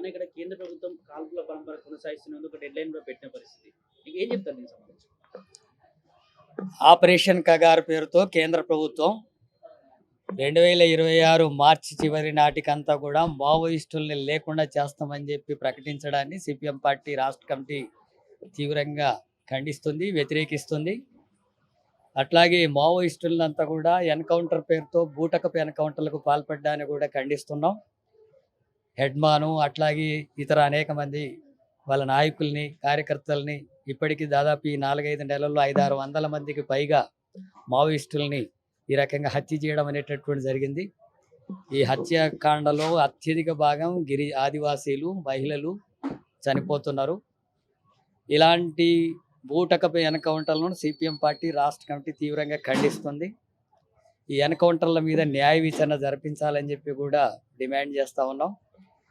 మన ఇక్కడ కేంద్ర ప్రభుత్వం కాల్పుల పరంపర కొనసాగిస్తున్నందుకు డెడ్ లైన్ కూడా పెట్టిన పరిస్థితి. మీకు ఏం చెప్తారు దీనికి సంబంధించి? ఆపరేషన్ కగారు పేరుతో కేంద్ర ప్రభుత్వం రెండు వేల ఇరవై ఆరు మార్చి చివరి నాటికంతా కూడా మావోయిస్టుల్ని లేకుండా చేస్తామని చెప్పి ప్రకటించడాన్ని సిపిఎం పార్టీ రాష్ట్ర కమిటీ తీవ్రంగా ఖండిస్తుంది వ్యతిరేకిస్తుంది. అట్లాగే మావోయిస్టులంతా కూడా ఎన్కౌంటర్ పేరుతో బూటకపు ఎన్కౌంటర్లకు పాల్పడ్డాన్ని కూడా ఖండిస్తున్నాం. హెడ్మాను అట్లాగే ఇతర అనేక మంది వాళ్ళ నాయకుల్ని కార్యకర్తల్ని ఇప్పటికీ దాదాపు ఈ నాలుగైదు నెలల్లో ఐదారు వందల మందికి పైగా మావోయిస్టుల్ని ఈ రకంగా హత్య చేయడం అనేటటువంటి జరిగింది. ఈ హత్యాకాండలో అత్యధిక భాగం గిరి ఆదివాసీలు మహిళలు చనిపోతున్నారు. ఇలాంటి బూటకపు ఎన్కౌంటర్లను సిపిఎం పార్టీ రాష్ట్ర కమిటీ తీవ్రంగా ఖండిస్తుంది. ఈ ఎన్కౌంటర్ల మీద న్యాయ విచారణ జరిపించాలని చెప్పి కూడా డిమాండ్ చేస్తూ ఉన్నాం.